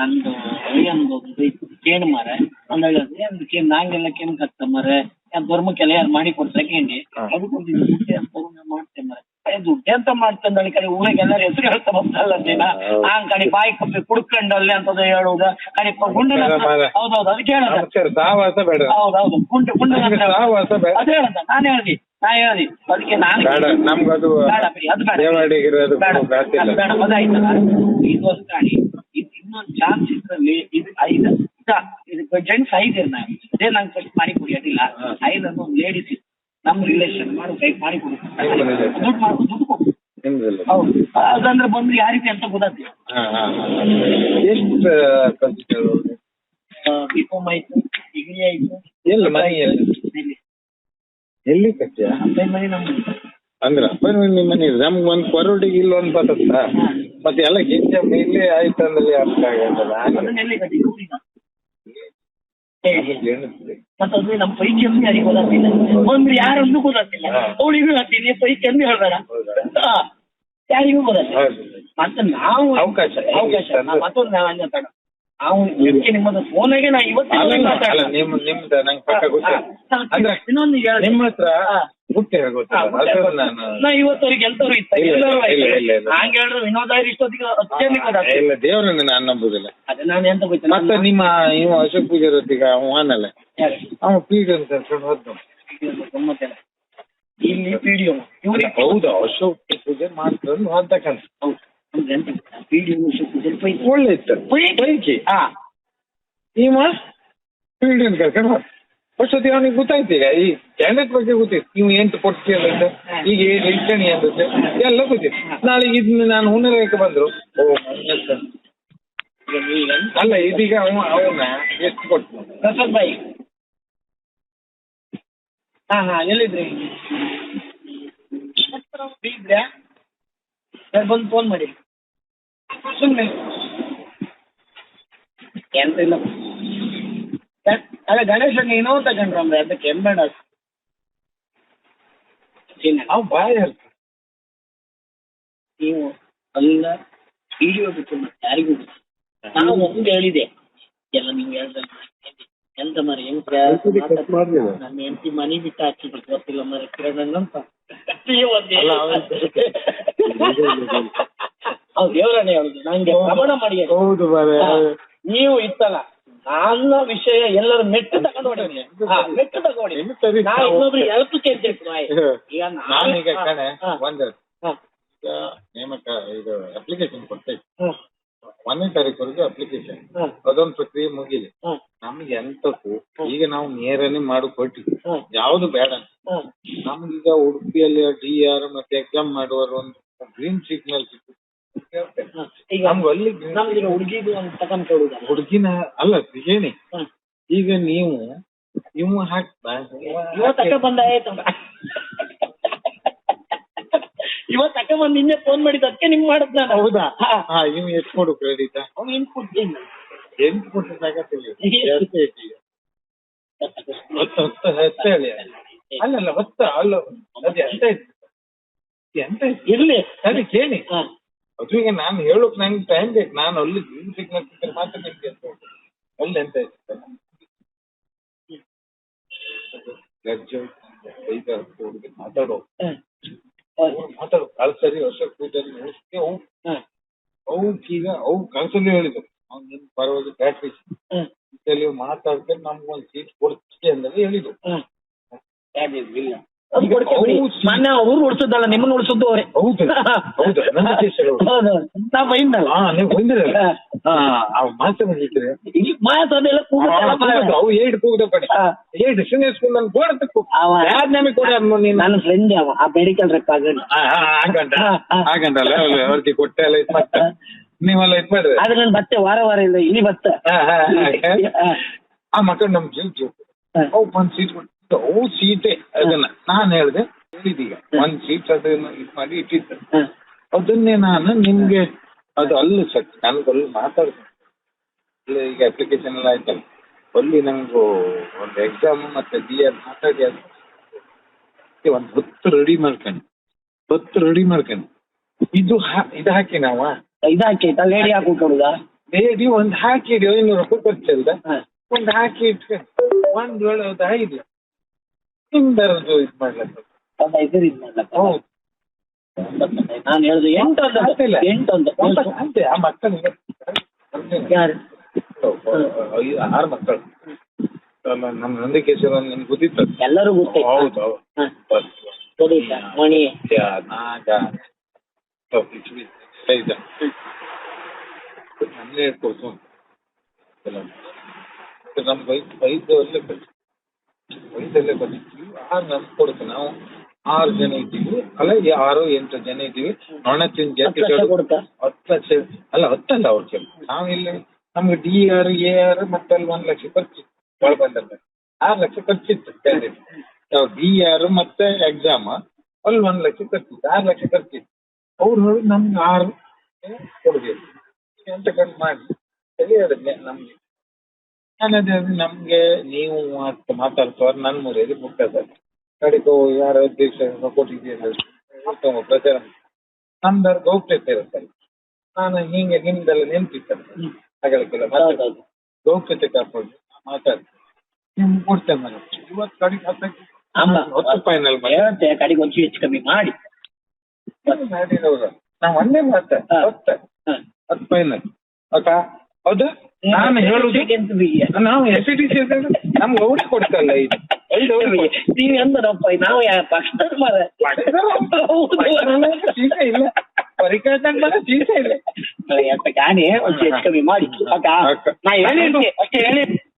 ನಂದು ಒಂದು ಕೇಣ್ ಮಾರೆ. ಒಂದು ಒಂದು ಕೇನ್ ನಾಂಗೆಲ್ಲ ಕೇನ್ ಕತ್ತ ಮಾರೆ. ಧರ್ಮಕ್ಕೆಲ್ಲ ಯಾರು ಮಾಡಿ ಕೊಡ್ತಾರೆ ಕೇಂಡಿ ಹಾ. ಅದಕ್ಕೊಂದು ದುಡ್ಡು ಅಂತ ನಾನು ಮಾಡ್ತೇನೆ ಮಾರೆ. ದುಡ್ಡು ಅಂತ ಮಾಡ್ತಂದ ಕಡೆ ಊರಿಗೆ ಎಲ್ಲರ ಹೆಸರು ಹೇಳ್ತಾ ಬಂತಲ್ಲ ದಿನ. ಆ ಕಡೆ ಬಾಯಿ ಕೊಪ್ಪಿ ಕುಡ್ಕಂಡಲ್ಲಿ ಅಂತದ ಹೇಳುದ. ಕಡೆ ಗುಂಡು. ಹೌದೌದು ಅದಕ್ಕೆ ಹೇಳದ. ಹೌದೌದು ಗುಂಡು ಗುಂಡು ಅದು ಹೇಳದ ನಾನು ಹೇಳ್ದಿ ನಾ ಹೇಳ್ದಿ. ಅದಕ್ಕೆ ನಾನು ಬೇಡ ಅದು ಬೇಡ. ಅದು ಬೇಡ ಅದಾಯ್ತಲ್ಲ ಇದು ಒಂದು ಇದು ಇನ್ನೊಂದು ಚಾನ್ಸ್ ಇದ್ರಲ್ಲಿ ಇದು ಐದು ಇದ ಇದು ಜೆಂಟ್ಸ್ ಐದು ಇರ್ ನಾನು? ನಂಗ್ ಫಸ್ಟ್ ಮಾಡಿ ಕೊಡಿ ಅಡ್ಡಿಲ್ಲ ಹಾ. ಐದನ್ನು ಒಂದು ಲೇಡೀಸ್ ನಮ್ಮ ರಿಲೇಷನ್ ಮಾಡು ಕೈ ಮಾಡಿ ಕೊಡು. ದುಡ್ಡು ದುಡ್ಡು ಹೌದು. ಅದಂದ್ರೆ ಬಂದ್ರೆ ಯಾವ ರೀತಿ ಅಂತ ಎಷ್ಟು ಆಯ್ತು ಡಿಗ್ರಿ ಆಯ್ತು ಎಲ್ಲಿ ಮನೆ ಎಲ್ಲಿ. ಎಲ್ಲಿ ಕಟ್ಟ್ಯ? ಮನೆ ನಮ್ದು ಅಂದ್ರ ಅಪ್ಪನ ನಿಮ್ಮ ಮನೆ ಇದೆ. ನಮ್ಗ್ ಒಂದ್ ಕೊರಡಿಗೆ ಇಲ್ಲ ಒಂದ್ ಬರ್ತದ ಮತ್ತೆ ಎಲ್ಲ ಗಿಂಜ ಮೇಲೆ ಆಯ್ತು ಅಂದ್ರೆ ಅರ್ಥ ಆಗಲ್ಲ. ನಮ್ಮ ಪೈಕಿ ಅಂದ್ರೆ ಯಾರಿಗೂ ಗೊತ್ತಾಗ್ತಿಲ್ಲ. ಒಂದು ಗೊತ್ತಾಗ್ತಿಲ್ಲ. ಅವಳಿಗೂ ಪೈಕಿ. ಯಾರಿಗೂ ಗೊತ್ತಾಗ್ತಿಲ್ಲ. ಹೌದು. ಮತ್ತೆ ನಾವು ಅವಕಾಶ. ಅವಕಾಶ. ಮತ್ತೊಂದು ನಾವು ಇದಕ್ಕೆ ನಿಮ್ಮದು ಫೋನಾಗೆ ನಾ ಇವತ್ತು ನಿಮ್ಮ. ನಿಮ್ ನಿಮ್ದ ನಂಗೆ ಪಕ್ಕ. ಅಂದ್ರೆ ಇನ್ನೊಂದು. ನಿಮ್ಮ ಹತ್ರ ಮತ್ತೆ ನಾನು ನಾ ಇವತ್ತವರೆಗೆ ಎಂತವ್ರು ಇತ್ತ ಇಲ್ಲ, ಎಲ್ಲರೂ ಇಲ್ಲ, ಆಯ್ತು. ಇಲ್ಲ, ಇಲ್ಲ. ಹಂಗೆ ಹೇಳಿದ್ರೆ ವಿನೋದ ಇಷ್ಟೊತ್ತಿಗೆ ಹತ್ತು ಇಲ್ಲ ದೇವರನ್ನ ನಾನು ನಂಬುದಿಲ್ಲ. ಅದೇ ನಾನು ಎಂತ ಗೊತ್ತಿಲ್ಲ. ಮತ್ತೆ ನಿಮ್ಮ ಇವ ಅಶೋಕ್ ಪೂಜಾರ್ ಹೊತ್ತಿಗೆ ಅವ ಆನಲ್ಲ ಅವ ಪೀಠ ಅಂತ ಕರ್ಕೊಂಡು ಗಮ್ಮತ್ತಿಲ್ಲ. ಇಲ್ಲಿ ಇವ್ರಿಗೆ ಹೌದು ಅಶೋಕ್ ಪೂಜೆ ಮಾಡ್ಕೊಂಡು ಹೋದ ಹೌದು. ಒಳ್ಳೆ ಇತ್ತು. ಪೈಕಿ? ಹಾ. ಅಂತ ಕರ್ಕೊಂಡು ಹೋದ ಅಷ್ಟೊತ್ತಿಗೆ ಅವನಿಗೆ ಗೊತ್ತಾಯ್ತು ಈಗ ಈ ಕ್ಯಾಂಡಿಡೇಟ್ ಬಗ್ಗೆ ಗೊತ್ತಿತ್ತು ನೀವು ಎಂಟು ಕೊಡ್ತೀಯ ಅಂತ ಈಗ ಏನು ಇಷ್ಟಣಿ ಅಂತ ಎಲ್ಲ ಗೊತ್ತಿತ್ತು ನಾಳೆ ಇದನ್ನ ನಾನು ಹುನರಕ್ಕೆ ಬಂದ್ರು ಓ ಮಂಗಸ್ತ. ಈಗ ನೀವು ಎಂತ ಅಲ್ಲ ಇದೀಗ ಅವ ಅವನ ಎಷ್ಟು ಕೊಟ್ಟು ಪ್ರಸಾದ್ ಬಾಯಿ ಹಾ ಹಾ ಎಲ್ಲಿದ್ರಿ ಇದ್ರ್ಯಾ ಸರ್ ಬಂದು ಫೋನ್ ಮಾಡಿ ಸುಮ್ಮನೆ ಎಂತ ಇಲ್ಲ ಅಲ್ಲ ಗಣೇಶ ನೀನು ತಗೊಂಡ್ರಮ್ರೆ ಅದಕ್ಕೆ ಎಂಬೇಡ ನಾವು ಬಾಯ ಹೇಳ್ತ ನೀವು ಅಲ್ಲ ವಿಡಿಯೋ ಬಿಟ್ಟು ಮತ್ತೆ ಯಾರಿಗೂ ನಾನು ನಾವು ಒಂದು ಹೇಳಿದೆ. ಎಲ್ಲ ನೀವು ಹೇಳ್ದಲ್ಲ ಎಂತ ಮರಿ ಎಂತ. ನನ್ನ ಹೆಂಡತಿ ಮನೆ ಬಿಟ್ಟು ಹಾಕಿದ್ರು. ಗೊತ್ತಿಲ್ಲ ಮರಿ ಕಿರಣ್ ಅಂತ. ನೀವು ಅಲ್ಲ, ಅವ್ನು- ಹೌದು ದೇವರನ್ನೇ ಹೇಳುದು ನಂಗೆ ಪ್ರಮಾಣ ಮಾಡಿ ಹೌದು ನೀವು ಇತ್ತಲ್ಲ. ನನ್ನ ವಿಷಯ ಎಲ್ಲರೂ ಮೆಟ್ಟು ತಗೊಂಡು ಹೊಡಿ ಹಾ, ಮೆಟ್ಟು ತಗೊಂಡು ನಾ ಇನ್ನೊಬ್ರಿಗೆ ಹೆಲ್ಪ್ ಕೇಳ್ಬೇಕು ಈಗ ನಾನೀಗ ಕಣೆ ಒಂದು ಈಗ ನೇಮಕ ಇದು ಅಪ್ಲಿಕೇಶನ್ ಕೊಡ್ತೇವೆ ಒಂದನೇ ತಾರೀಕು ಅಪ್ಲಿಕೇಶನ್ ಅದೊಂದು ಪ್ರಕ್ರಿಯೆ ಮುಗಿಲಿ. ಹಾ, ನಮ್ಗೆ ಎಂತಕ್ಕೂ ಈಗ ನಾವು ನೇರನೇ ಮಾಡಿ ಕೊಟ್ಟಿವಿ ಯಾವ್ದು ಬೇಡ. ನಮ್ಗೀಗ ಉಡುಪಿಯಲ್ಲಿ ಡಿ ಆರ್ ಮತ್ತೆ ಎಕ್ಸಾಮ್ ಮಾಡುವವರು ಒಂದು ಗ್ರೀನ್ ಸಿಗ್ನಲ್ ಸಿಕ್ಕು ಹಾ. ಈಗ ನಮ್ಗೆ ಅಲ್ಲಿ ನಮ್ಗೆ ಹುಡುಗಿದು ಒಂದು ತಗೊಂಡ್ ಕೊಡುದಲ್ಲ ಹುಡುಗಿನ ಅಲ್ಲ ಹೇಳಿ ಹಾ. ಈಗ ನೀವು ನೀವು ಹಾಕ್ತಾ ಇವತ್ತು ತಕ ಬಂದ ಆಯ್ತು. ಇವತ್ತು ತಕ ಬಂದು ನಿನ್ನೆ ಫೋನ್ ಮಾಡಿದ ಅದಕ್ಕೆ ನಿಮ್ ಮಾಡಿದ್ ನಾನು. ಹೌದಾ? ಹಾ. ಇವ್ ಎಷ್ಟು ಕೊಡು ಕ್ರೆಡಿಟ್ ಅವ್ನು ಏನ್ ಕೊಡ್ತೀನಿ ಎಂಟು ಕೊಟ್ಟು. ಹತ್ತು ಹತ್ತು ಹತ್ತು ಅಲ್ಲಲ್ಲ ಹೊತ್ತ ಅಲ್ಲ ಅದು ಎಂತ ಎಂತ ಇರ್ಲಿ. ಸರಿ ಕೇಳಿ. ಈಗ ನಾನು ಹೇಳೋಕ್ ನಂಗೆ ಟೈಮ್ ಬೇಕು ನಾನು ಅಲ್ಲಿ ಗ್ರೀನ್ ಸಿಗ್ನಲ್ ಸಿಕ್ಕರೆ ಮಾತ್ರ ನಿಮ್ಗೆ ಅಂತ. ಅಲ್ಲಿ ಎಂತ ಮಾತಾಡೋ ಮಾತಾಡೋ ಕಳ್ಸರಿ ವರ್ಷ ಪೂಜಾರಿ ಉಳಿಸ್ಕೆ ಅವು. ಅವಕ್ಕೀಗ ಅವು ಕಳ್ಸಲ್ಲಿ ಹೇಳಿದ್ರು ಅವ್ನು ನಿನ್ ಪರವಾಗಿ ಬ್ಯಾಟ್ರಿ ಹ್ಮ್. ಇಲ್ಲಿ ಮಾತಾಡ್ತಾರೆ ನಮ್ಗೊಂದು ಸೀಟ್ ಕೊಡ್ತೀವಿ ಅಂದ್ರೆ ಹೇಳಿದ್ರು ಹ್ಮ್. ಮೊನ್ನೆ ಅವ್ರು ಉಡ್ಸದ್ದಲ್ಲ ನಿಮ್ಮನ್ನ ಉಡ್ಸದ್ದು ಅವರೇ. ಹೌದು ಹೌದು. ನನ್ನ ನಾ ಬೈಂದಲ್ಲ ಹಾ ನೀವು ಬಂದಿರಲ್ಲ ಮಾತು ಬಂದಿದ್ರೆ ಇಲ್ಲಿ ಮಾತಾಡೆಲ್ಲ ಕೂಗುತ್ತಲ್ಲ ಮಗ. ಅವು ಏಡ್ ಕೂಗದ. ಏಡ್ ಸೀನಿಯರ್ ಸ್ಕೂಲ್ ನಾನು ಬೋರ್ಡ್ ತಕ್ಕು ಯಾರು ನಮಗೆ ಕೊಡ ನೀನು? ನನ್ನ ಫ್ರೆಂಡ್ ಅವ ಆ ಮೆಡಿಕಲ್ ರೆಪ್ ಹಾ, ಹಾ. ಹಾಗಂಟಲ್ಲ ಅವ್ರಿಗೆ ಕೊಟ್ಟೆ ಎಲ್ಲ ಇದು ಮಾಡ್ತ ನೀವೆಲ್ಲ ಇದು ಮಾಡ್ರಿ ಆದ್ರೆ ನಾನು ಬತ್ತೆ ವಾರ ವಾರ ಇಲ್ಲ ಇಲ್ಲಿ ಬತ್ತ. ಆ ಮಕ್ಕಳು ನಮ್ ಜೀವ್ ಜೀವ. ಅವು ಸೀಟ್ ಕೊಟ್ಟು ಸೀಟೆ ಅದನ್ನ ನಾನು ಹೇಳಿದೆ ಹೇಳಿದೀಗ. ಒಂದ್ ಸೀಟ್ ಅದನ್ನ ಇದು ಮಾಡಿ ಇಟ್ಟಿದ್ದೆ. ಅದನ್ನೇ ನಾನು ನಿಮ್ಗೆ ಅದು ಅಲ್ಲೂ ಸರ್ ನಾನು ಅಲ್ಲಿ ಮಾತಾಡ್ತೀನಿ. ಅಲ್ಲಿ ಈಗ ಅಪ್ಲಿಕೇಶನ್ ಎಲ್ಲ ಆಯ್ತಲ್ಲ ಅಲ್ಲಿ ನಂಗು ಒಂದು ಎಕ್ಸಾಮ್ ಮತ್ತೆ ಬಿ ಎಡ್ ಮಾತಾಡಿ ಅದು ಒಂದು ಹೊತ್ತು ರೆಡಿ ಮಾಡ್ಕೊಂಡು ಹೊತ್ತು ರೆಡಿ ಮಾಡ್ಕೊಂಡು ಇದು ಇದು ಹಾಕಿ ನಾವ? ಇದು ಹಾಕಿ ಲೇಡಿ ಹಾಕಿ. ಲೇಡಿ ಬೇಡಿ ಒಂದ್ ಹಾಕಿಡಿ ಐನೂರು ರೂಪಾಯಿ ಖರ್ಚಲ್ದ. ಒಂದ್ ಹಾಕಿ ಇಟ್ಕೊಂಡು ಒಂದ್ ವೇಳೆ ಅದು ಐದು. ಇದ್ ಮಾಡ್ಲಕ್ಕ ಒಂದ್ ಐದು ಇದು ಮಾಡ್ಲಕ್ಕ ಹೌದು. ನಾನು ಹೇಳ್ದೆ ಎಂಟು ಅಂತ ಎಂಟು ಅಂತ ಅಂತೆ ಆ ಮಕ್ಕಳಿಗೆ ಯಾರು? ಆರು ಮಕ್ಕಳು. ಅಲ್ಲ ನಮ್ಮ ನಂದಿಕೇಶ್ವರ ನಿಮ್ಗೆ ಗೊತ್ತಿತ್ತು. ಎಲ್ಲರೂ ಗೊತ್ತೈತೆ ಹೌದು ಹೌದು. ಮಣಿ. ನಾಗ ಇದೆ ನಮ್ಗೆ ಹೇಳ್ಕೊಡ್ತು ನಮ್ಗೆ ವೈದ್ ವೈದ್ಯಲ್ಲೇ ಕಲಿಸಿ ವೈದ್ಯಲ್ಲೇ ಕಲಿಸಿ ಆರು ನಮ್ಗೆ ಕೊಡುತ್ತೆ ನಾವು. ಆರು ಜನ ಇದ್ದೀವಿ. ಅಲ್ಲ ಈ ಆರು ಎಂಟು ಜನ ಇದ್ದೀವಿ. ಹಣ ಕೊಡ್ತಾ ಹತ್ತು ಲಕ್ಷ ಅಲ್ಲ ಹತ್ತಲ್ಲ ಅವ್ರ ಕೆಲ ನಾವಿಲ್ಲಿ ನಮ್ಗೆ ಡಿ ಆರ್ ಎ ಆರ್ ಮತ್ತೆ ಅಲ್ಲಿ ಒಂದ್ ಲಕ್ಷ ಖರ್ಚು. ಒಳ ಬಂದಲ್ಲ ಆರು ಲಕ್ಷ ಖರ್ಚಿತ್ತು ನಾವು ಡಿ ಆರ್ ಮತ್ತೆ ಎಕ್ಸಾಮ್. ಅಲ್ಲಿ ಒಂದ್ ಲಕ್ಷ ಖರ್ಚಿತ್ತು. ಆರು ಲಕ್ಷ ಖರ್ಚಿತ್ತು. ಅವ್ರು ನೋಡಿ ನಮ್ಗೆ ಆರು ಕೊಡ್ಬೇಕು. ಎಂತ ಕಡಿಮೆ ಮಾಡಿ. ಸರಿ ಹೇಳಿದ್ನೆ ನಮ್ಗೆ. ಅದೇ ಅದು ನಮ್ಗೆ ನೀವು ಮಾತ್ ನನ್ ನನ್ನ ಮುರಿಯಲ್ಲಿ ಮುಟ್ಟದ ಕಡೆಗೆ ಯಾರ ಅಧ್ಯಕ್ಷ ಕೊಟ್ಟಿದ್ದೀರಿ ಉತ್ತಮ ಪ್ರಚಾರ ನಮ್ದು ಗೌಪ್ಯತೆ ಇರುತ್ತಲ್ಲ. ನಾನು ಹಿಂಗೆ ನಿಮ್ದೆಲ್ಲ ನೆನಪಿತ್ತಲ್ಲ ಹಗಲಕ್ಕೆಲ್ಲ ಗೌಪ್ಯತೆ ಕಾಪಾಡಿ ಮಾತಾಡಿ ನಿಮ್ಗೆ ಕೊಡ್ತೇನೆ ನಾನು ಇವತ್ತು ಕಡೆಗೆ ಹತ್ತಕ್ಕೆ ಹತ್ತು ಫೈನಲ್ ಮಾಡಿ ಹೇಳುತ್ತೆ ಕಡೆಗೆ ಒಂಚೂರು ಹೆಚ್ಚು ಕಮ್ಮಿ ಮಾಡಿ. ಮಾಡಿದವರು ನಾವು ಒಂದೇ ಮಾತಾಡ. ಹತ್ತು. ಹತ್ತು ಫೈನಲ್ ಅಕ್ಕ ಹೌದಾ? ನಾನು ಹೇಳುದು ಎಂತ ಬಿಗಿ? ನಾವು ಎಸ್ ಸಿ ಟಿ ಸಿ ನಮ್ಗೆ ಔಟ್ ಕೊಡ್ತಲ್ಲ ಇದು. ಐದು ಔಟ್ ಕೊಡ್ತು. ನೀವ್ ಎಂದರಪ್ಪ? ನಾವು ಯಾ ಫಸ್ಟ್ ಮರ ಚೀಸ ಇಲ್ಲ. ಪರಿಕಲ್ಪನೆ ಚೀಸ ಇಲ್ಲ. ಎಂತ ಕಾಣಿ ಒಂಚೂರು ಹೆಚ್ಚು ಕಮ್ಮಿ ಮಾಡಿ. ಅಕ್ಕ ಅಕ್ಕ. ನಾ ಹೇಳಿ ಅಷ್ಟೇ ಹೇಳಿ